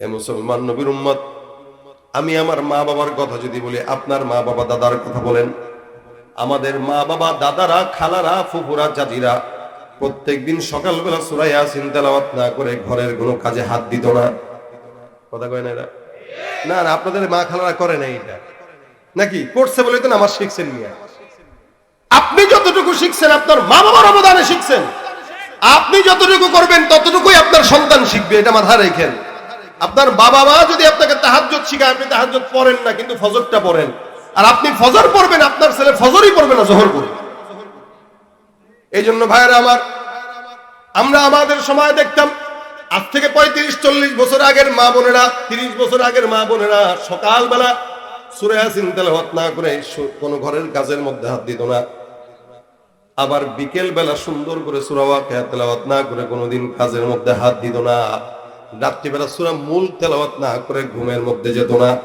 এ মুসলমান নবীর উম্মত, আমি আমার মা বাবার কথা যদি বলি, আপনার মা বাবা দাদার কথা বলেন। আমাদের মা বাবা দাদারা, খালারা, ফুফুরা, চাচিরা প্রত্যেকদিন সকালবেলা সুরাইয়া চিন্তালাওয়াত না করে ঘরের কোনো কাজে হাত দিত না। কথা কয় না এরা? না না, আপনাদের মা খালারা করে না এটা। নাকি? করছে বলে তো নামাজ শিখছেন মিয়া। আপনি যতটুকু শিখছেন, আপনার মা বাবার অবদানে শিখছেন। আপনি যতটুকু করবেন, ততটুকুই আপনার সন্তান শিখবে, এটা মাথায় রেখেন। আপনার বাবা মা যদি আপনাকে তাহাজ্জুদ শিখায়, আপনি তাহাজ্জুদ পড়েন না, কিন্তু ফজরটা পড়েন। আর আপনি ফজর পড়বেন, আপনার ছেলে ফজরই পড়বে না জোহর পড়বে এই জন্য ভাইয়েরা আমার, আমরা আমাদের সময় দেখতাম, আজ থেকে পঁয়ত্রিশ, চল্লিশ বছর আগের মা বোনেরা, তিরিশ বছর আগের মা বোনেরা সকালবেলা সুরে হাসিন তেলাওয়াত না করে কোনো ঘরের কাজের মধ্যে হাত দিত না। আবার বিকেল বেলা সুন্দর করে সুরাওয়া তেলাওয়াত না করে কোনোদিন কাজের মধ্যে হাত দিত না। রাত্রিবেলা সুরা মূল তেলাওয়াত না করে ঘুমের মধ্যে যেত না।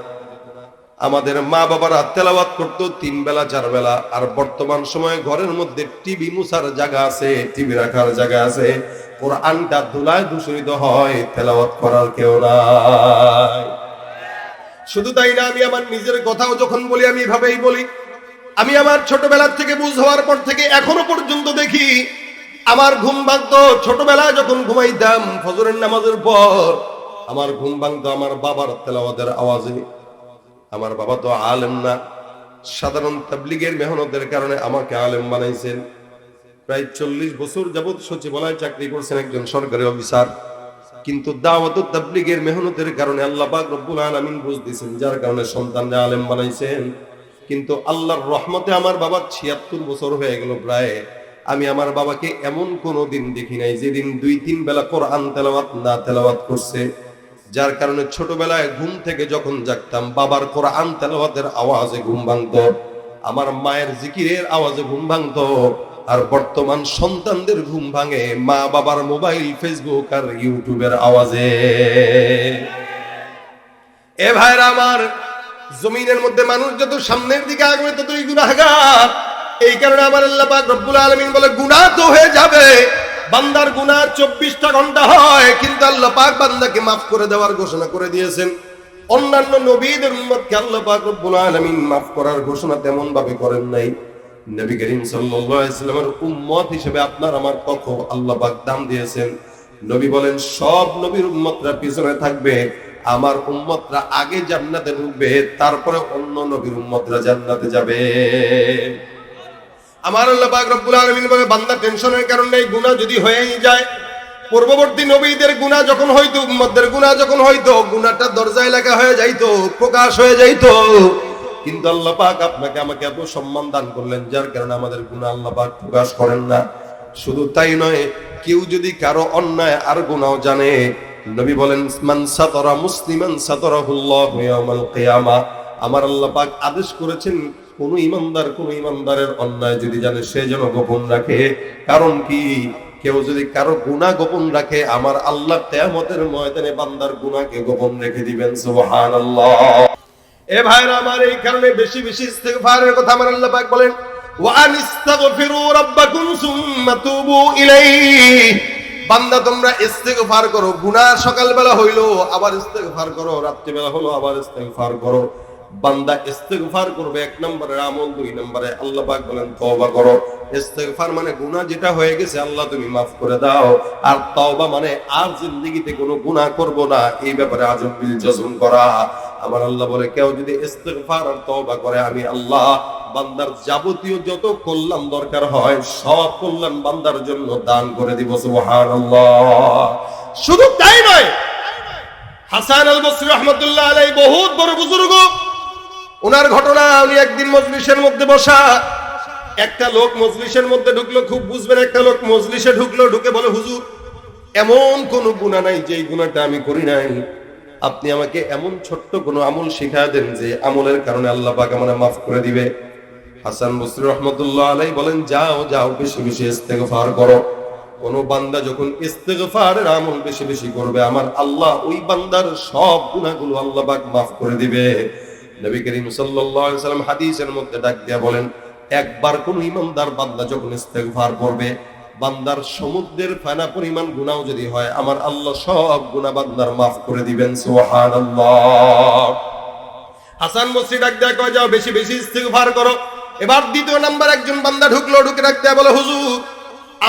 আমাদের মা বাবারা তেলাওয়াত করতো তিন বেলা, চার বেলা। আর বর্তমান সময়ে ঘরের মধ্যে টিভি মুছার জায়গা আছে, টিভি রাখার জায়গা আছে। কোরআনটা ধুলায় দূষিত হয়, তেলাওয়াত করার কেউ নাই। শুধু তাই না, আমি আমার নিজের কথাও যখন বলি, আমি এভাবেই বলি। আমি আমার ছোটবেলার থেকে বুঝ হওয়ার পর থেকে এখনও পর্যন্ত দেখি আমার ঘুম ভাঙতো। ছোটবেলায় যখন ঘুমাইতাম ফজরের নামাজের পর, আমার ঘুম ভাঙতো আমার বাবার তেলাওয়াতের আওয়াজে। আমার বাবা তো আলেম না। সাধারণ তাবলিগের মেহনতের কারণে আমাকে আলেম বানাইছেন। প্রায় চল্লিশ বছর যাবৎ সচিবালয় চাকরি করছেন একজন সরকারি অফিসার। কিন্তু দাওয়াত তাবলিগের মেহনতের কারণে আল্লাহ বুঝ দিয়েছেন, যার কারণে সন্তানরা আলেম বানাইছেন। কিন্তু আল্লাহর রহমতে আমার বাবা ছিয়াত্তর বছর হয়ে গেল প্রায়। আমি আমার বাবাকে এমন কোনো দিন দেখি নাই যেদিন দুই, তিন বেলা কোরআন তেলাওয়াত, না তেলাওয়াত করছে। যার কারণে ছোটবেলায় ঘুম থেকে যখন জাগতাম, বাবার কোরআন তেলাওয়াতের আওয়াজে ঘুম ভাঙতো, আমার মায়ের জিকিরের আওয়াজে ঘুম ভাঙতো, আর বর্তমান সন্তানদের ঘুম ভাঙে মা বাবার মোবাইল, ফেসবুক আর ইউটিউবের আওয়াজে। এ ভাইরা আমার, জমিনের মধ্যে মানুষ যত সামনের দিকে আগবে ততই গুনাহগার। এই কারণে আমার আল্লাহ পাক রব্বুল আলামিন বলে, গুনাহ তো হয়ে যাবে। বান্দার গুনাহ চব্বিশটা ঘণ্টা হয়, কিন্তু আল্লাহ পাক বান্দাকে মাফ করে দেওয়ার ঘোষণা করে দিয়েছেন। অন্যান্য নবীদের উম্মতকে আল্লাহ পাক রব্বুল আলমিন মাফ করার ঘোষণা তেমন ভাবে করেন নাই। নবী করিম সাল্লামের উম্মত হিসেবে আপনার আমার কত আল্লাহ পাক দাম দিয়েছেন। নবী বলেন, সব নবীর উম্মতরা পিছনে থাকবে, আমার উম্মতরা আগে জান্নাতে ঢুকবে, তারপরে অন্য নবীর উম্মতরা জান্নাতে যাবে। আমার আল্লাহ পাক রব্বুল আলামিন বলে, বান্দা টেনশনের কারণে এই গুনাহ যদি হয়েই যায়, পূর্ববর্তী নবীদের গুনাহ যখন হইতো, উম্মতদের গুনাহ যখন হইতো, গুনাহটা দরজায় লেখা হয়ে যাইতো, প্রকাশ হয়ে যাইতো। কিন্তু আল্লাহ পাক আপনাকে আমাকে এত সম্মান দান করলেন, যার কারণে আমাদের গুনাহ আল্লাহ পাক প্রকাশ করেন না। শুধু তাই নয়, কেউ যদি কারও অন্যায় আর গুনাহ জানে, নবী বলেন, মান সাতরা মুসলিমান সাতরাহুল্লাহু ইয়াউমাল কিয়ামা। আমার আল্লাহ পাক আদেশ করেছেন, কোন ইমানদার কোন ইমানদারের অন্যায় যদি জানে, সে যেন গোপন রাখে। কারণ কি? কেউ যদি কারও গুনাহ গোপন রাখে, আমার আল্লাহ কিয়ামতের ময়দানে বান্দার গুনাহকে গোপন রেখে দিবেন, সুবহানাল্লাহ। এ ভাইরা আমার এই কারণে বেশি বেশি ইস্তেগফারের কথা আমার আল্লাহ পাক বলেন ওয়া আনিস্তাগফিরু রাব্বাকুম সুম্মা তুবু ইলাইহি। বান্দা, তোমরা ইস্তেগফার করো, গুনাহ সকালবেলা হইল, আবার ইস্তেগফার করো, রাত্রিবেলা হলো, আবার ইস্তেগফার করো। বান্দা ইস্তেগফার করবে, এক নম্বরে আমল, দুই নম্বরে আল্লাহ পাক বলেন, তওবা করো। ইস্তেগফার মানে গুনাহ যেটা হয়ে গেছে, আল্লাহ তুমি মাফ করে দাও। আর তওবা মানে আর জিন্দেগিতে কোনো গুনাহ করব না, এই ব্যাপারে আজম বিল করা। আমার আল্লাহ বলে, কেউ যদি ইস্তেগফার আর তওবা করে, আমি আল্লাহ বান্দার যাবতীয় যত কল্যাণ দরকার হয়, সব কল্যাণ বান্দার জন্য দান করে দিব, সুবহানাল্লাহ। শুধু তাই নয়, হাসান আল বসরি রহমতুল্লাহ আলাই বহুত বড় বুজুর্গ ওনার ঘটনা উনি একদিন মজলিসের মধ্যে বসা। একটা লোক মজলিসের মধ্যে ঢুকলো, খুব বুঝবেন একটা লোক মজলিসে ঢুকলো, ঢুকে বলে, হুজুর, এমন কোন গুণা নাই যে গুণাটা আমি করি নাই। আপনি আমাকে এমন ছোট্ট কোনো আমল শিখা দেন যে আমলের কারণে আল্লাহ পাক আমার মাফ করে দিবে। হাসান বসরি রহমতুল্লাহ আলাই বলেন, যাও যাও, বেশি বেশি ইস্তেগফার করো। কোন বান্দা যখন ইস্তেগফারের আমল বেশি বেশি করবে, আমার আল্লাহ ওই বান্দার সব গুনাহগুলো আল্লাহ পাক মাফ করে দিবে। নবী করিম সাল্লাম হাদিসের মধ্যে ডাক দিয়া বলেন, একবার কোন ইমানদার বান্দা যখন ইস্তেগফার করবে, বান্দার সমুদ্রের ফানা পরিমাণ গুনাও যদি হয়, আমার আল্লাহ সব গুনাহ বান্দার মাফ করে দিবেন, সুবহানাল্লাহ। হাসান বসরি ডাক দেয়া কয়, যাও বেশি বেশি ইস্তিগফার করো। এবার দ্বিতীয় নাম্বার একজন বান্দা ঢুকলো, ঢুকে ডাক দেয়া বলে, হুজুর,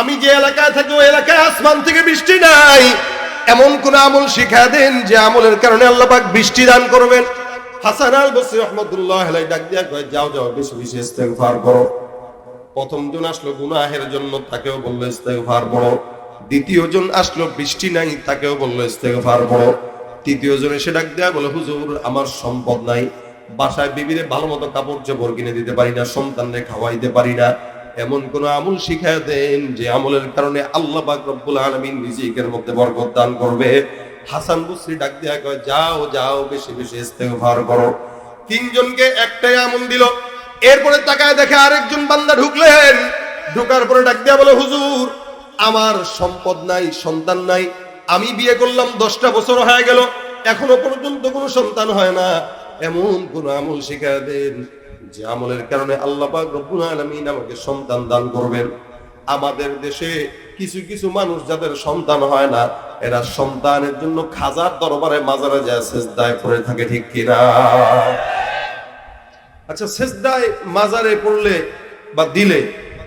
আমি যে এলাকায় থাকি, ওই এলাকায় আসমান থেকে বৃষ্টি নাই। এমন কোন আমল শিখা দেন যে আমলের কারণে আল্লাহ পাক বৃষ্টি দান করবেন। হাসান আল বসরি ডাক দেয়া কয়, যাও যাও, বেশি বেশি ইস্তিগফার করো। প্রথম জন আসলো গুনাহের জন্য, তাকেও ইস্তেগফার পড়ো। দ্বিতীয় জন আসলো, বৃষ্টি নাই, তাকেও ইস্তেগফার পড়ো। তৃতীয় জন এসে ডাক দেয়া বলে, হুজুর, আমার সম্পদ নাই। বাসায় বিবিরে ভালো মতো কাপড় চোপড় কিনে দিতে পারি না সন্তানরে খাওয়াইতে পারি না। এমন কোন আমল শিখায় দেন যে আমলের কারণে আল্লাহ পাক রব্বুল মধ্যে বরকত দান করবে। হাসান বসরি ডাক দেয়া কয়, যাও যাও, বেশি বেশি ইস্তেগফার করো। তিনজনকে একটাই আমল দিল। এরপরে তাকায় দেখে আরেকজন বান্দা ঢুকলেন। ঢুকার পরে ডাক দেয়া বলে, হুজুর, আমার সম্পদ নাই, সন্তান নাই, আমি বিয়ে করলাম, দশটা বছর হয়ে গেল, এখনও পর্যন্ত কোনো সন্তান হয় না। এমন কোন আমল শিখা দেন যে আমলের কারণে আল্লাহ রব্বুল আলামিন আমাকে সন্তান দান করবেন। আমাদের দেশে কিছু কিছু মানুষ যাদের সন্তান হয় না, এরা সন্তানের জন্য খাজার দরবারে মাজারে যায়, সেজদায় করে থাকে, ঠিক কিনা? আচ্ছা সেজদায় মাজারে পড়লে বা দিলে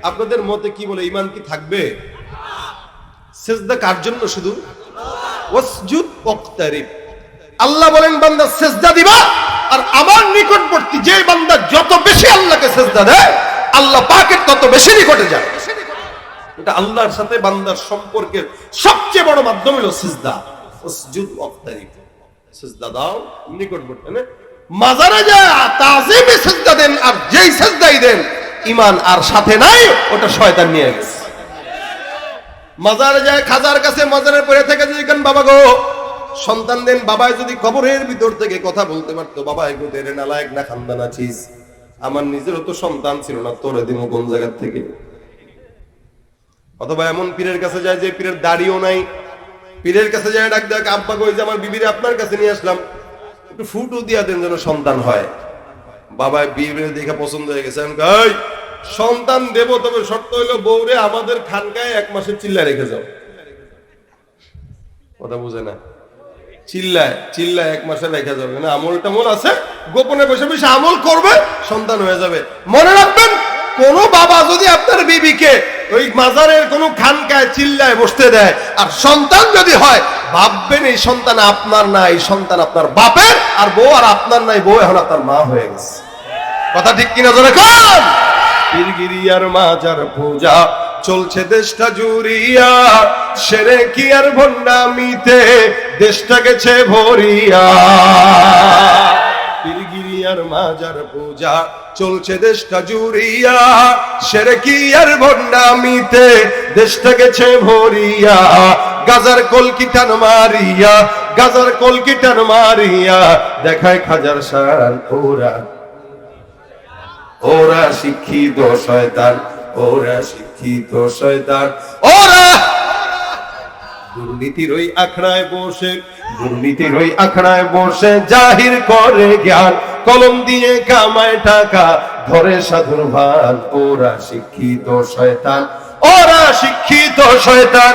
আপনাদের মতে কি বলে ইমান কি থাকবে? সেজদা কার জন্য শুধু? ওয়াসজুদ ওয়াক্তারিব। আল্লাহ বলেন, বান্দা সেজদা দিবা, আর আমার নিকটবর্তী যে বান্দা যত বেশি আল্লাহকে সেজদা দেয়, আল্লাহ পাকের তত বেশি নিকটে যায় এটা আল্লাহর সাথে বান্দার সম্পর্কের সবচেয়ে বড় মাধ্যম হলো সিজদা। ওয়াসজুদ ওয়াক্তারিব। সিজদা দাও, নিকটবর্তী মানে মাজারে যায়, তাজিমে সিজদা দেন, আর যেই সিজদাই দেন, ঈমান আর সাথে নাই, ওটা শয়তান নিয়ে গেছে। মাজারে যায়, খাজার কাছে মাজারে পড়ে থেকে যদি কেন, বাবা গো, সন্তান দেন বাবাই যদি কবরের ভিতর থেকে কথা বলতে পারতো বাবা এগো নালায়ক না খানদান আছিস আমার নিজেরও তো সন্তান ছিল না, তোরে দিব কোন জায়গার থেকে? অথবা এমন পীরের কাছে যায় যে পীরের দাড়িও নাই। পীরের কাছে যায় ডাক দেখ আব্বা কই যে আমার বিবিরে আপনার কাছে নিয়ে আসলাম। একটু ফুটও দিয়া দেন যেন সন্তান হয়। বাবা বিবিরে দেখে পছন্দ হয়ে গেছে। "এই, সন্তান দেব তবে শর্ত হইল বউরে আমাদের খানকায় এক মাসের চিল্লা রেখে যাও। কথা বুঝে না। চিল্লায় চিল্লায় এক মাসে রেখে যাবে। না আমল টামল আছে? গোপনে বসে বসে আমল করবে সন্তান হয়ে যাবে। মনে রাখবেন কোন বাবা যদি আপনার বিবিকে ওই মাজারের কোন খানকায় চিল্লায় বসতে দেয়। আর সন্তান যদি হয়, ভাববেন এই সন্তান আপনার না, এই সন্তান আপনার বাপের, আর বউ আর আপনার নাই, বউ এখন আপনার মা হয়ে গেছে। কথা ঠিক কিনা ধরে কোন? পীরগিরিয়ার মাজার পূজা, চলছে দেশটা জুড়িয়া, সেরে কি আর ভণ্ডামিতে দেশটা গেছে ভরিয়া। পীরগিরিয়ার মাজার পূজা চলছে দেশটা জুড়িয়া। সেরে কি আর ভণ্ডামিতে দেশটা গেছে ভরিয়া। গাজার কলকিটান মারিয়া? গাজার কলকিটান মারিয়া? দেখায় খাজার সারান ওরা ওরা শিক্ষিত শয়তান, ওরা শিক্ষিত শয়তান। ওরা দুর্নীতির ওই আখড়ায় বসে দুর্নীতির ওই আখড়ায় বসে জাহির করে জ্ঞান। কলম দিয়ে কামায় টাকা, ধরে সাধুর ওরা শিক্ষিত শয়তান, ওরা শিক্ষিত শয়তান,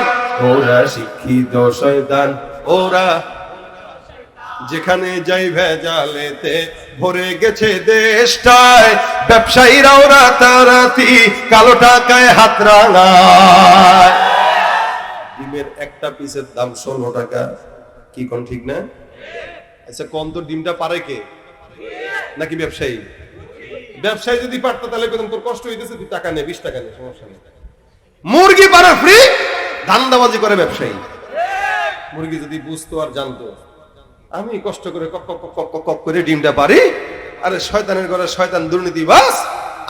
ওরা শিক্ষিত শয়তান, ওরা যেখানে যাই ভেজালেতে ভরে গেছে দেশটায়। ব্যবসায়ীরাও রাতারাতি কালো টাকায় হাত রাঙায়। একটা পিসের দাম ষোলো টাকা। কি কোন ঠিক না? আচ্ছা কম তো ডিমটা পারে কে? নাকি ব্যবসায়ী? ব্যবসায়ী যদি পারতো, তাহলে তোর কষ্ট হইতেছে, তুই টাকা নে, বিশ টাকা নে, সমস্যা নেই। মুরগি পারে ফ্রি ধান্দাবাজি করে ব্যবসায়ী। মুরগি যদি বুঝতো আর জানতো, আমি কষ্ট করে কক কক কক কক কক করে ডিমটা পারি। আরে, শয়তানের ঘরে শয়তান দুর্নীতি, বাস।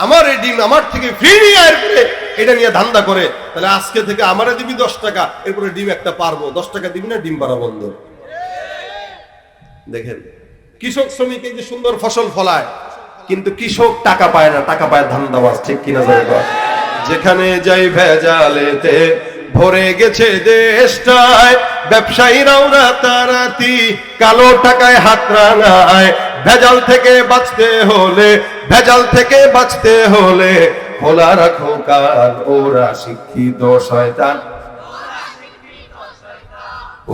আমার এই ডিম আমার থেকে ফ্রি নিয়ে এরপরে এটা নিয়ে ধান্দা করে, তাহলে আজকে থেকে আমারে দিবি দশ টাকা, এরপরে ডিম একটা পারব। দশ টাকা দিবি না, ডিম পারা বন্ধ। দেখেন, কৃষক শ্রমিক এই যে সুন্দর ফসল ফলায়, কিন্তু কৃষক টাকা পায় না, টাকা পায় ধান্দাবাজ ঠিক কিনা যাবে যেখানে যাই ভেজালেতে ভরে গেছে দেশটায়, ব্যবসায়ীরাও রাতারাতি কালো টাকায় হাত রাঙায়। ভেজাল থেকে বাঁচতে হলে, ভেজাল থেকে বাঁচতে হলে খোলা রাখো কান, ওরা শিক্ষিত শয়তান।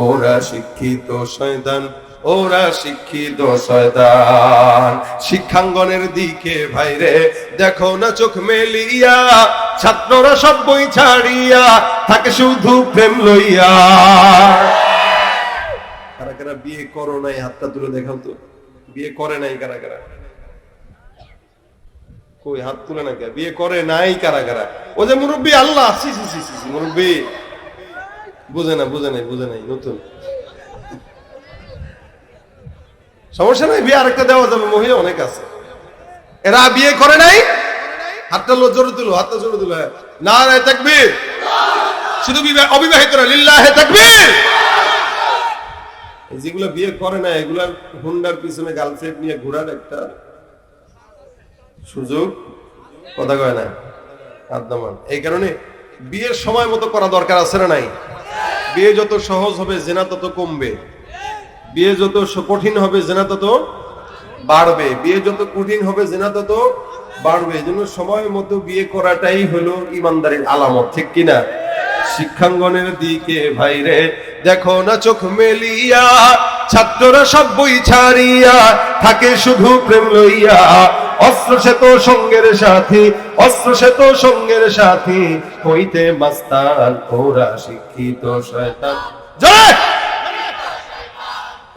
ওরা শিক্ষিত শয়তান, ওরা শিক্ষিত শয়তান। শিক্ষাঙ্গনের দিকে ভাইরে, দেখো না চোখ মেলিয়া, ছাত্ররা সব বই ছাড়িয়া থাকে শুধু প্রেম লইয়া। কারা কারা বিয়ে করো নাই, হাতটা তুলে দেখাও তো। বিয়ে করে নাই কারা কারা? কই, হাত তুলে না কে বিয়ে করে নাই কারা কারা ও যে মুরব্বী, আল্লাহ, সি সি সি সি মুরব্বী। বুঝে না বুঝে নাই বুঝে নাই, নতুন। সমস্যা নাই, বিয়ে আরেকটা দেওয়া যাবে, মহিলা অনেক আছে। এরা বিয়ে করে নাই? হাতটা লো, জোরে তুলো, হাতটা জোরে তুলো হ্যাঁ। না রে তাকবীর। শুধু বিবাহ- অবিবাহিতরা লিল্লাহে তাকবীর। যেগুলো বিয়ে করে না এগুলা হুন্ডার পিছনে গার্লফ্রেন্ড নিয়ে ঘোরার একটা সুযোগ, কথা কয় না? আদ্যমান এই কারণে বিয়ের সময় মতো করা দরকার আছে না নাই? বিয়ে যত সহজ হবে, জেনা তত কমবে। বিয়ে যত কঠিন হবে, জেনা তত বাড়বে। বিয়ে যত কঠিন হবে, জেনা তত বাড়বে। এই জন্য সময় মতো বিয়ে করাটাই হলো ইমানদারির আলামত, ঠিক কিনা শিক্ষাঙ্গনের দিকে ভাইরে দেখো না চোখ মেলিয়া, ছাত্ররা সব বই ছাড়িয়া, থাকে শুধু প্রেম লইয়া। অস্ত্র সে তো সঙ্গের সাথী অস্ত্র সে তো সঙ্গের সাথী, হইতে মাস্তান ওরা শিক্ষিত শয়তান। জয়!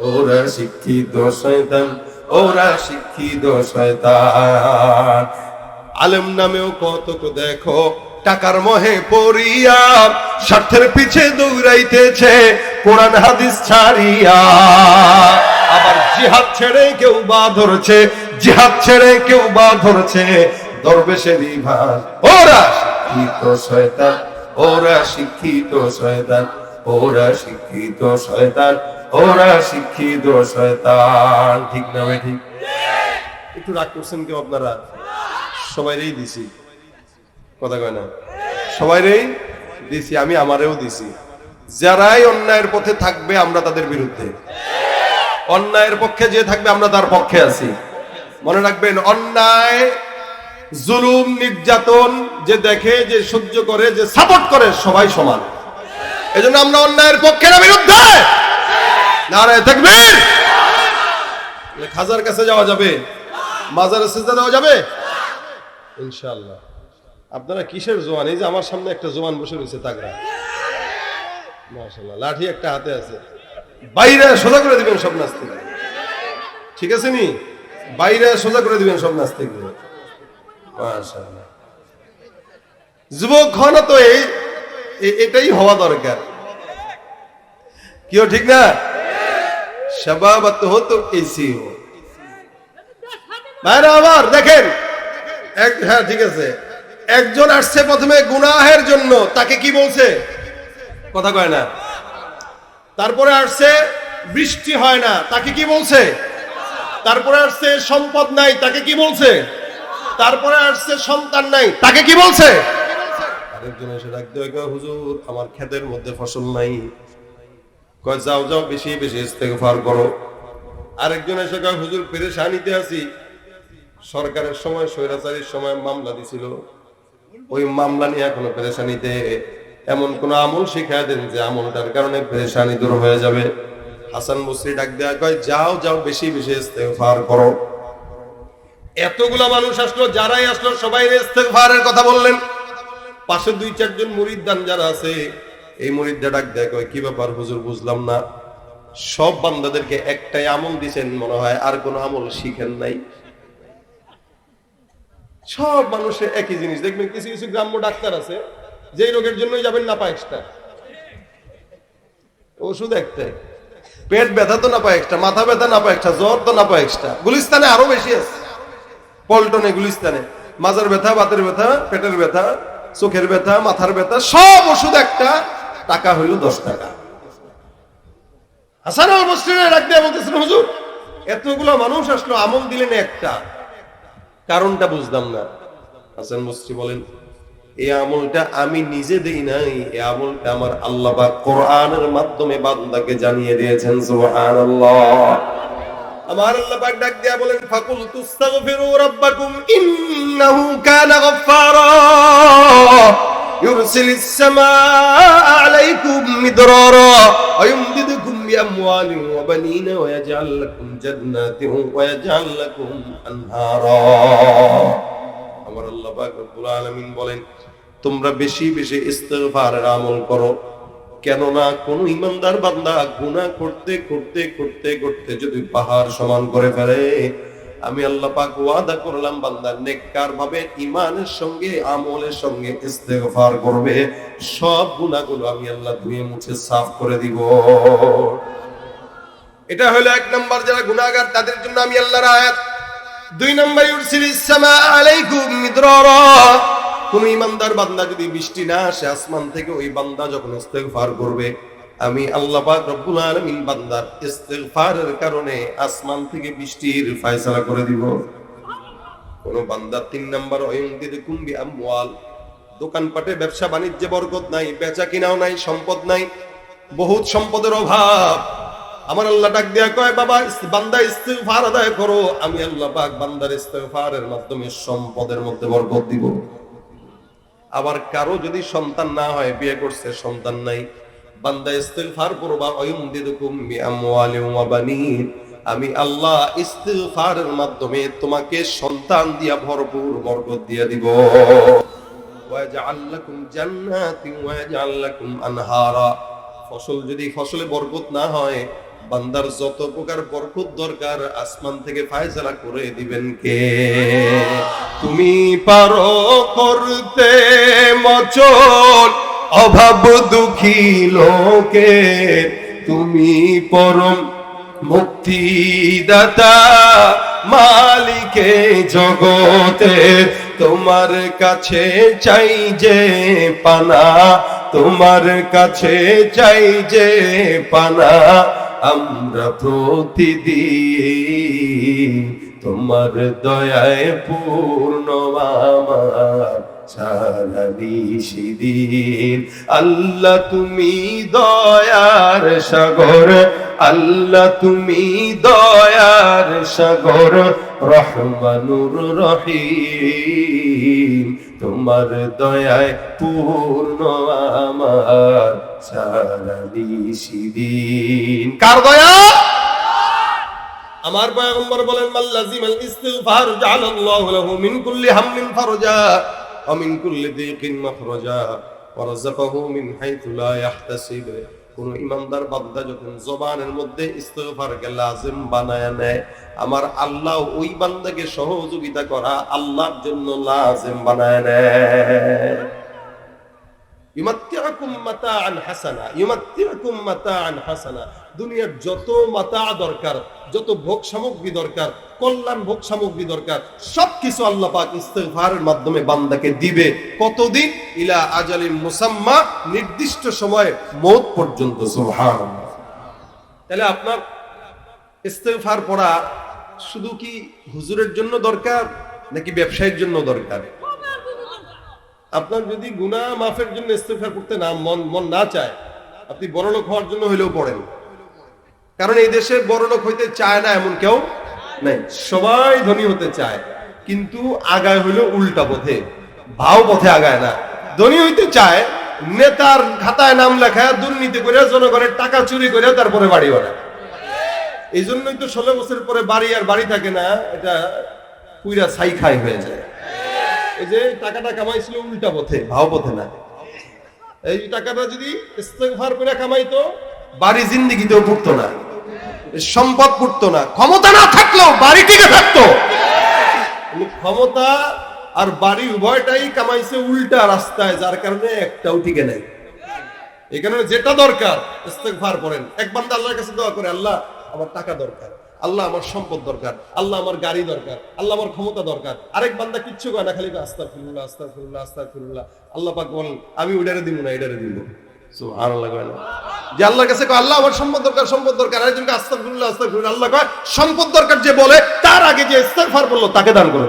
ওরা শিক্ষিত শয়তান, ওরা শিক্ষিত শয়তান। আলেম নামেও কতক দেখো, টাকার মহে পড়িয়া, স্বার্থের পিছে দৌড়াইতেছে, কোরআন হাদিস ছাড়িয়া। আবার জিহাদ ছেড়ে কেউ বা ধরছে জিহাদ ছেড়ে কেউ বা ধরেছে দরবেশেরই ভান ওরা শিক্ষিত শয়তান, ওরা শিক্ষিত শয়তান, ওরা শিক্ষিত শয়তান, ওরা শিক্ষিত শয়তান। ঠিক না ঠিক? একটু রাগ করছেন কেউ আপনারা? সবাইরেই দিছি। কথা কয় না? সবাইরেই দিছি, আমি আমারেও দিছি। যারাই অন্যায়ের পথে থাকবে আমরা তাদের বিরুদ্ধে। অন্যায়ের পক্ষে যে থাকবে আমরা তার পক্ষে আছি। মনে রাখবেন, অন্যায়, জুলুম, নির্যাতন যে দেখে, যে সহ্য করে, যে সাপোর্ট করে সবাই সমান। এজন্য আমরা অন্যায়ের পক্ষে না, বিরুদ্ধে! নারায় তাকবীর! খাজার কাছে যাওয়া যাবে? মাজারে সিজদা দেওয়া যাবে? ইনশাআল্লাহ। আপনারা কিসের জোয়ান? এই যে আমার সামনে একটা জোয়ান বসে রয়েছে তাগড়া। মাশাআল্লাহ, লাঠি একটা হাতে আছে। বাইরে সোজা করে দিবেন সব নাস্তিক। ঠিক আছে নি? বাইরে সোজা করে দিবেন সব নাস্তিক মাশাআল্লাহ। যুবক হন তো এই এটাই হওয়া দরকার। কিও ঠিক না? আবার দেখেন। এক হ্যাঁ ঠিক আছে। একজন আসছে প্রথমে গুনাহের জন্য, তাকে কি বলছে? কথা কয় না। তারপরে আসছে, বৃষ্টি হয় না, তাকে কি বলছে? তারপরে আসছে সম্পদ নাই, তাকে কি বলছে? তারপরে আসছে সন্তান নাই, তাকে কি বলছে? আরেকজন এসে ডাকতে হয় হুজুর, আমার ক্ষেতের মধ্যে ফসল নাই। কয়, যাও যাও, বেশি বেশি ইস্তেগফার করো। আরেকজন এসে কয়, হুজুর, পেরেশানিতে আছি। সরকারের সময়, স্বৈরাচারীর সময় মামলা দিছিল। ওই মামলা নিয়ে এখনও পেরেশানিতে। এমন কোন আমল শিখায় দেন যে আমলটার কারণে পেরেশানি দূর হয়ে যাবে। হাসান মুসরি ডাক দেয়া কয়, যাও যাও, বেশি বেশি ইস্তেগফার করো। এতগুলা মানুষ আসলো, যারাই আসলো, সবাই ইস্তেগফারের কথা বললেন। পাশে দুই, চারজন মুরিদ দান যারা আছে, এই মুরিদটা ডাক দেয় কয়, কি ব্যাপার হুজুর, বুঝলাম না। সব বান্দাদেরকে একটাই আমল দিছেন, মনে হয় আর কোন আমল শিখেন নাই। সব মানুষের একই জিনিস, দেখবেন কিছু কিছু গ্রাম্য ডাক্তার আছে, যেই রোগের জন্যই যাবেন না পায়েক্সটা ওষুধ একটাই। পেট ব্যথা তো না পায়েক্সটা মাথা ব্যথা না পায়েক্সটা জ্বর তো না পায়েক্সটা গুলিস্তানে আরও বেশি আছে। পল্টনে, গুলিস্তানে। মাজার ব্যথা, বাতের ব্যথা, পেটের ব্যথা, চোখের ব্যথা, মাথার ব্যথা, সব ওষুধ একটা, টাকা হইল দশ টাকা। হাসান আল মুসলিমে ডাক দিয়ে বলতেছেন, হুজুর, এতগুলো মানুষ আসলো, আমল দিলেন একটা। কারণটা বুঝলাম না। হাসান মুসরি বলেন এই আমলটা আমি নিজে দেই নাই এই আমলটা আমার আল্লাহ বা কোরআনের মাধ্যমে বান্দাকে জানিয়ে দিয়েছেন সুবহানাল্লাহ আমার আল্লাহ পাক ডাক দিয়া বলেন ফাকুল তুস্তাগফিরু রাব্বাকুম ইন্নাহু কানা গফফারা يرسل السماء عليكم مدرارا ويمددكم بأموال وبنين ويجعل لكم جنات ويجعل لكم أنهارا আমার আল্লাহ পাক রব্বুল আলামিন বলেন তোমরা বেশি বেশি ইস্তেগফারের আমল করো। কেননা কোন ইমানদার বান্দা গুনাহ করতে করতে করতে করতে যদি পাহাড় সমান করে ফেলে, আমি আল্লাহ পাক ওয়াদা করলাম, বান্দা নেককার ভাবে ইমানের সঙ্গে, আমলের সঙ্গে ইস্তেগফার করবে। সব গুনাহগুলো আমি আল্লাহ ধুয়ে মুছে সাফ করে দিব। এটা হলো এক নাম্বার যারা গুনাহগার, তাদের জন্য আমি আল্লাহর আয়াত। দুই নম্বর ইউরসিলিস সামা আলাইকুম মিদরারা। কোন ইমানদার বান্দা যদি বৃষ্টি না আসে, আসমান থেকে ওই বান্দা যখন ইস্তেগফার করবে, আমি আল্লাহ পাক রব্বুল আলামিন বান্দার ইস্তেগফারের কারণে আসমান থেকে বৃষ্টির ফয়সালা করে দিব। কোন বান্দা তিন নম্বর ওয়ুমদিদুকুম বিআমওয়াল দোকানপাটে ব্যবসা বাণিজ্যে বরকত নাই, বেচা কিনাও নাই, সম্পদ নাই, বহুত সম্পদের অভাব। আমার আল্লাহ ডাক দেয়া কয়, বাবা বান্দা ইস্তেগফার আদায় করো। আমি আল্লাহ পাক বান্দার ইস্তেগফারের মাধ্যমে সম্পদের মধ্যে বরকত দিব। আবার কারও যদি সন্তান না হয়, বিয়ে করছে, সন্তান নাই। বান্দা ইস্তেগফার করবা ওয়া বানিন। আমি আল্লাহ ইস্তেগফারের মাধ্যমে তোমাকে সন্তান দিয়া ভরপুর বরকত দিয়া দিব। ওয়াজআল লাকুম জান্নাতিন ওয়াজআল লাকুম আনহারা। ফসল যদি ফসলে বরকত না হয় বান্দার যত প্রকার বরকত দরকার, আসমান থেকে ফায়সালা করে দিবেন কে? তুমি পারো করতে মচল, অভাব দুঃখী লোকে। তুমি পরম মুক্তিদাতা, মালিকে জগতে। তোমার কাছে চাই যে পানা, তোমার কাছে চাই যে পানা। আমরা প্রতিদিন তোমার দয়ায় পূর্ণ আমার সারা নিশিদিন আল্লাহ তুমি দয়ার সাগর, আল্লাহ তুমি দয়ার সাগর, রহমানুর রহিম। তোমার দয়ায় পূর্ণ আমার কার দয়া? আমার পয়গম্বর বলেন ইস্তিগফার জাআলাল্লাহু লাহু মিন কুল্লি হাম্মিন ফারজা ওয়া মিন কুল্লি দিকিন মাখরাজা ওয়া রাযাকাহু মিন হাইথু লা ইয়াহতাসিব কোন ইমানদার বান্দা যখন জবানের মধ্যে ইস্তিগফারকে লাজিম বানায় নেয় আমার আল্লাহ ওই বান্দাকে সহযোগিতা করা আল্লাহর জন্য লাজিম বানায় নেয়। দুনিয়ার যত মাতা দরকার, যত ভোগ সামগ্রী দরকার, কল্যাণ ভোগ সামগ্রী দরকার, সবকিছু আল্লাহ পাক মাধ্যমে বান্দাকে দিবে। কতদিন? ইলা আজালিন মুসাম্মা, নির্দিষ্ট সময়ে মৌত পর্যন্ত। তাহলে আপনার ইস্তেগফার পড়া শুধু কি হুজুরের জন্য দরকার, নাকি ব্যবসায়ের জন্য দরকার? আপনার যদি গুনাহ মাফের জন্য ইস্তেগফার করতে না মন মন না চায়, আপনি বড়লোক হওয়ার জন্য হইলেও পড়েন। কারণ এই দেশে বড়লোক হইতে চায় না এমন কেউ নাই। সবাই ধনী হতে চায়, কিন্তু আগায় হইল উল্টা পথে, ভাও পথে আগায় না। ধনী হইতে চায়, নেতার খাতায় নাম লেখায় দুর্নীতি করে, জনগণের টাকা চুরি করে তারপরে বাড়ি বানায়। এই জন্যই তো ষোলো বছর পরে বাড়ি আর বাড়ি থাকে না, এটা পুইরা ছাই খাই হয়ে যায়। এই যে টাকাটা কামাইছিল উল্টা পথে, ভাও পথে না। এই টাকাটা যদি ইস্তেগফার করে কামাইতো, বাড়ি জিন্দিগিতেও পড়তো না। সম্পদ পড়তো না। ক্ষমতা না থাকলেও বাড়ি টিকে থাকতো। ক্ষমতা আর বাড়ি উভয়টাই কামাইছে উল্টা রাস্তায়, যার কারণে একটাও টিকে নাই। কারণে যেটা দরকার, ইস্তেগফার করেন। এক বান্দা আল্লাহর কাছে দোয়া করে, আল্লাহ, আমার টাকা দরকার। আল্লাহ আমার সম্পদ দরকার, আল্লাহ আমার গাড়ি দরকার, আল্লাহ আমার ক্ষমতা দরকার। আরেক বান্দা কিচ্ছু কয় না, খালি আস্তাগফিরুল্লাহ আস্তাগফিরুল্লাহ আস্তাগফিরুল্লাহ। আল্লাহ পাক বলেন, আমি ওইটারে দিব না এটারে দিব কাছে কয়, আল্লাহ আমার সম্পদ দরকার সম্পদ দরকার। আল্লাহ সম্পদ দরকার যে বলে, তার আগে যে তাকে দান করে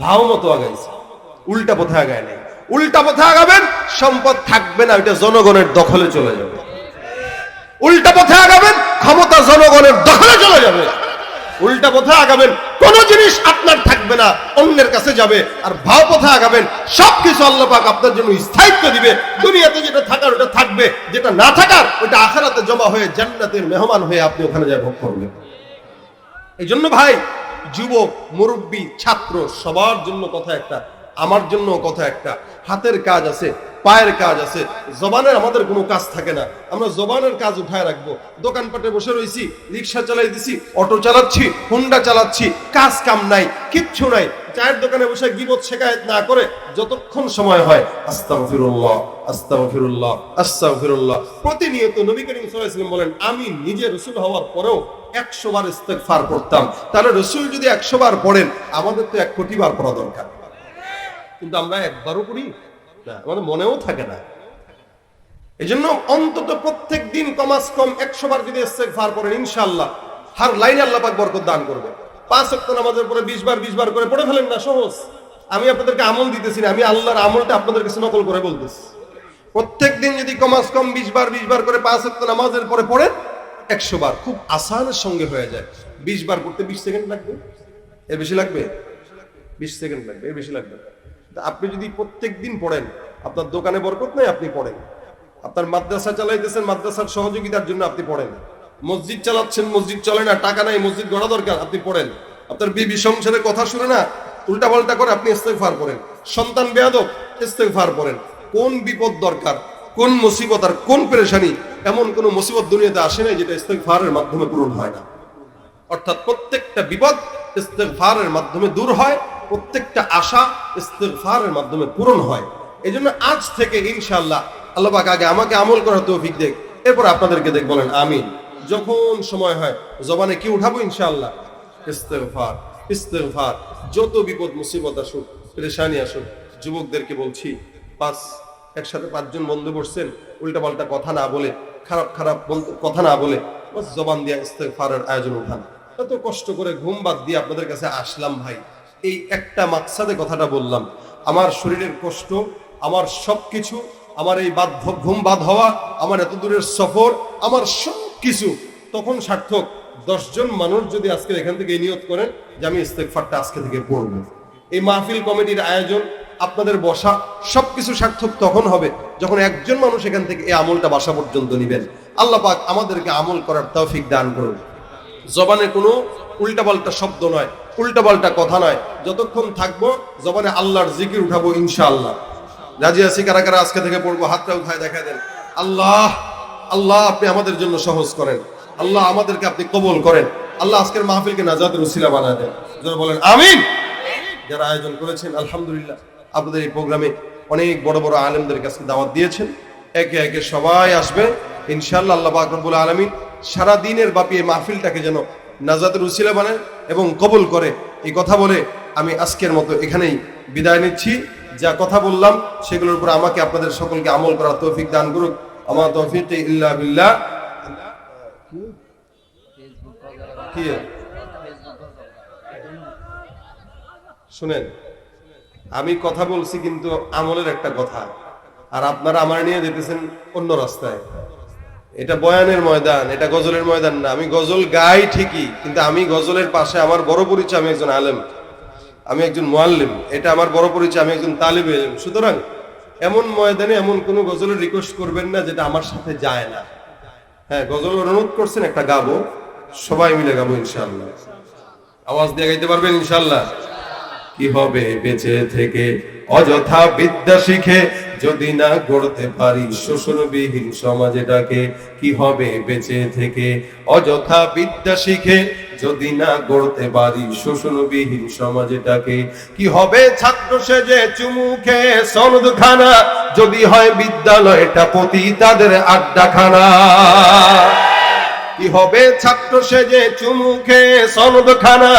ভাও মতো উল্টা পথে আগায় নাই। উল্টা পথে আগাবেন, সম্পদ থাকবে না, ওইটা জনগণের দখলে চলে যাবে। উল্টা পথে আগাবেন, ক্ষমতা জনগণের দখলে চলে যাবে। উল্টা পথে আগাবেন, কোন জিনিস আপনার থাকবে না, অন্যের কাছে যাবে, আর ভাও পথে আগাবেন, সবকিছু আল্লাহ পাক আপনার জন্য স্থায়িত্ব দিবে। দুনিয়াতে যেটা থাকার, ওটা থাকবে, যেটা না থাকার, ওটা আখেরাতে জমা হয়ে জান্নাতের মেহমান হয়ে আপনি ওখানে যা ভোগ করবেন। এই জন্য ভাই, যুবক, মুরব্বী, ছাত্র, সবার জন্য কথা একটা। আমার জন্য কথা একটা। হাতের কাজ আছে, পায়ের কাজ আছে, জবানের আমাদের কোনো কাজ থাকে না। আমরা জবানের কাজ উঠায় রাখব। দোকানপাটে বসে রয়েছি রিক্সা চালাই দিছি, অটো চালাচ্ছি, হুন্ডা চালাচ্ছি, কাজ কাম নাই, কিচ্ছু নাই। চায়ের দোকানে বসে গিবত শেখায়ত না করে যতক্ষণ সময় হয়, আস্তাগফিরুল্লাহ আস্তাগফিরুল্লাহ আস্তাগফিরুল্লাহ। প্রতিনিয়ত নবী করিম সাল্লাল্লাহু আলাইহি বলেন, আমি নিজে রাসূল হওয়ার পরেও একশো বার ইস্তেগফার করতাম। তাহলে রসুল যদি একশো বার পড়েন, আমাদের তো এক কোটি বার পড়া দরকার। কিন্তু আমরা একবারও করি? না, আমাদের মনেও থাকে না। এই জন্য অন্তত প্রত্যেক দিন কমাস কম একশো বার যদি ইস্তেগফার করেন, ইনশাআল্লাহ, হার লাইনে আল্লাহ পাক বরকত দান করবে। পাঁচ ওয়াক্ত নামাজের পরে বিশ বার বিশ বার করে পড়ে ফেলেন না, সহজ। আমি আপনাদেরকে আমল দিতেছি না, আমি আল্লাহর আমলটা আপনাদের কাছে নকল করে বলতেছি। প্রত্যেক দিন যদি কমাস কম বিশ বার বিশ বার করে পাঁচ ওয়াক্ত নামাজের পরে পড়েন, একশো বার খুব আসানের সঙ্গে হয়ে যায়। বিশ বার করতে বিশ সেকেন্ড লাগবে? এর বেশি লাগবে? বিশ সেকেন্ড লাগবে, এর বেশি লাগবে। আপনি যদি প্রত্যেক দিন পড়েন, আপনার দোকানে বরকত নাই, আপনি পড়েন। আপনার মাদ্রাসা চালাইতেছেন, মাদ্রাসার সহযোগিতার জন্য আপনি পড়েন। মসজিদ চালাচ্ছেন, মসজিদ চলে না, টাকা নাই, মসজিদ গড়া দরকার, আপনি পড়েন। আপনার বিবি সংসারের কথা শুনে না উল্টা পাল্টা করে আপনি ইস্তেগফার করেন সন্তান বেয়াদব, ইস্তেগফার করেন কোন বিপদ দরকার, কোন মুসিবত আর কোন পেরেশানি, এমন কোন মুসিবত দুনিয়াতে আসে নাই যেটা ইস্তেগফারের মাধ্যমে পূরণ হয় না। অর্থাৎ প্রত্যেকটা বিপদ ইস্তেগফারের মাধ্যমে দূর হয় প্রত্যেকটা আশা ইস্তেগফারের মাধ্যমে পূরণ হয়। এই জন্য আজ থেকে ইনশাল্লাহ আল্লাহ আগে আমাকে আমল করার তৌফিক দেখ এরপর আপনাদেরকে দেখ বলেন, আমিন। যখন সময় হয়, জবানে কি উঠাবো ইনশাআল্লাহ? ইস্তেগফার ইস্তেগফার। যত বিপদ, মুসিবত আসুক, পেরেশানি আসুক, যুবকদেরকে বলছি পাঁচ একসাথে পাঁচজন বন্ধু বসছেন, উল্টাপাল্টা কথা না বলে, খারাপ খারাপ কথা না বলে জবান দিয়ে ইস্তেগফারের আয়োজন উঠান। এত কষ্ট করে ঘুম বাদ দিয়ে আপনাদের কাছে আসলাম ভাই। এই একটা মাকসাদে কথাটা বললাম। আমার শরীরের কষ্ট, আমার সবকিছু, আমার এই বাধ্য, ঘুম বাদ হওয়া, আমার এত দূরের সফর, আমার সব কিছু তখন সার্থক, দশজন মানুষ যদি আজকে এখান থেকে নিয়ত করেন যে আমি ইস্তেগফারটা আজকে থেকে পড়ব। এই মাহফিল কমিটির আয়োজন, আপনাদের বসা, সবকিছু সার্থক তখন হবে যখন একজন মানুষ এখান থেকে এই আমলটা বাসা পর্যন্ত নিবেন। আল্লাহ পাক আমাদেরকে আমল করার তৌফিক দান করুন। জবানে কোনো উল্টাপাল্টা শব্দ নয় উল্টাপাল্টা কথা নয়। যতক্ষণ থাকব, জবানে আল্লাহর জিকির উঠাবো ইনশাআল্লাহ। রাজি আছি? কারা কারা আজকে থেকে পড়ব? হাতটা উঠায় দেখা দেন। আল্লাহ আল্লাহ আপনি আমাদের জন্য সহজ করেন। আল্লাহ আমাদেরকে আপনি কবল করেন। আল্লাহ আজকের মাহফিলকে নাজাতের উসিলা বানায় দেন। যারা বলেন, আমিন। যারা আয়োজন করেছেন, আলহামদুলিল্লাহ। আপনাদের এই প্রোগ্রামে অনেক বড় বড় আলেমদের কাছে দাওয়াত দিয়েছেন। একে একে সবাই আসবে। ইনশাআল্লাহ আল্লাহ পাক রব্বুল আলামিন সারা দিনের এই মাহফিলটাকে যেন নাজাতের উসিলা বানায় এবং কবুল করে। এই কথা বলে আমি আজকের মতো এখানেই বিদায় নিচ্ছি। যা কথা বললাম, সেগুলোর উপর আমাকে আপনাদের সকলকে আমল করার তৌফিক দান করুক। আমার তৌফিক ইল্লা বিল্লাহ। শুনেন, আমি কথা বলছি কিন্তু আমলের একটা কথা। আর আপনারা আমার নিয়ে যেতেছেন অন্য রাস্তায়। এটা বয়ানের ময়দান, এটা গজলের ময়দান না। আমি গজল গাই ঠিকই, কিন্তু আমি গজলের পাশে আমার বড় পরিচয়, আমি একজন আলেম। আমি একজন মোয়াল্লিম এটা আমার বড় পরিচয়, আমি একজন তালিব ইলম সুতরাং এমন ময়দানে এমন কোনো গজলের রিকোয়েস্ট করবেন না যেটা আমার সাথে যায় না। হ্যাঁ গজল অনুরোধ করছেন, একটা গাবো। সবাই মিলে গাবো ইনশাল্লাহ আওয়াজ দিয়ে গাইতে পারবেন ইনশাল্লাহ কি হবে বেঁচে থেকে? অযথা বিদ্যা শিখে যদি না গড়তে পারি শোষণবিহীন সমাজটাকে কি হবে বেঁচে থেকে? অযথা বিদ্যা শিখে যদি না গড়তে পারি শোষণবিহীন সমাজটাকে কি হবে? ছাত্র সেজে চুমুখে সনদ খানা যদি হয় বিদ্যালয়টা প্রতি তাদের আড্ডাখানা। কি হবে? ছাত্র সেজে চুমুখে সনদ খানা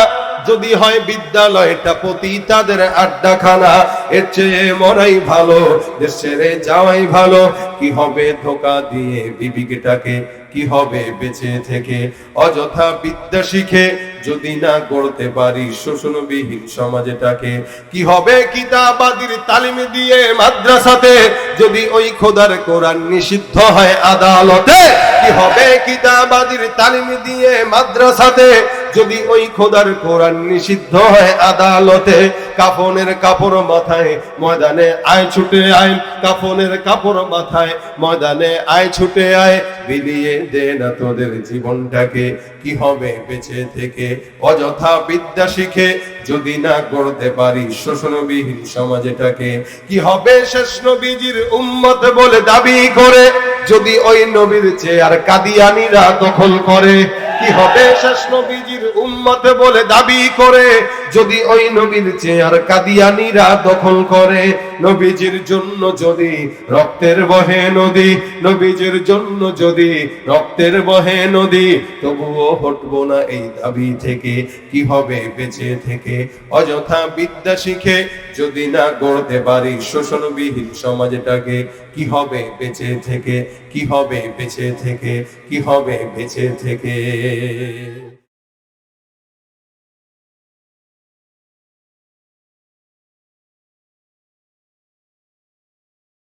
যদি হয় বিদ্যালয়টা প্রতি তাদের আড্ডাখানা, এর চেয়ে মরাই ভালো দেশেরে যাওয়াই ভালো। কি হবে ধোকা দিয়ে বিবিকেটাকে কি হবে বেঁচে থেকে? অযথা বিদ্যা শিখে যদি না গড়তে পারি শোষণবিহীন সমাজটাকে, কি হবে কিতাবাদির তালিম দিয়ে মাদ্রাসাতে? যদি ওই খোদার কোরআন নিষিদ্ধ হয় আদালতে, কি হবে কিতাবাদির তালিম দিয়ে মাদ্রাসাতে? যদি ওই খোদার কোরআন নিষিদ্ধ হয় আদালতে, কাফনের কাপড় মাথায় ময়দানে আয় ছুটে আয়, কাফনের কাপড় মাথায় ময়দানে আয় ছুটে আয়, বিলিয়ে দে না তোদের জীবনটাকে, কি হবে বেঁচে থেকে? অযথা বিদ্যা শিখে যদি না গড়তে পারি শোষণবিহীন সমাজ এটাকে কি হবে শেষ নবীজির উম্মত বলে দাবি করে? যদি ওই নবীর চেয়ার কাদিয়ানিরা দখল করে, কি হবে শেষ নবীজির উম্মত বলে দাবি করে? যদি ওই নবীর চেয়ার কাদিয়ানিরা দখল করে, নবীজির জন্য যদি রক্তের বহে নদী, নবীজির জন্য যদি রক্তের বহে নদী, তবুও হটবো না এই দাবি থেকে। কি হবে বেঁচে থেকে? অযথা বিদ্যা শিখে যদি না গড়তে পারি শোষণবিহীন সমাজটাকে, কি হবে বেঁচে থেকে? কি হবে বেঁচে থেকে? কি হবে বেঁচে থেকে?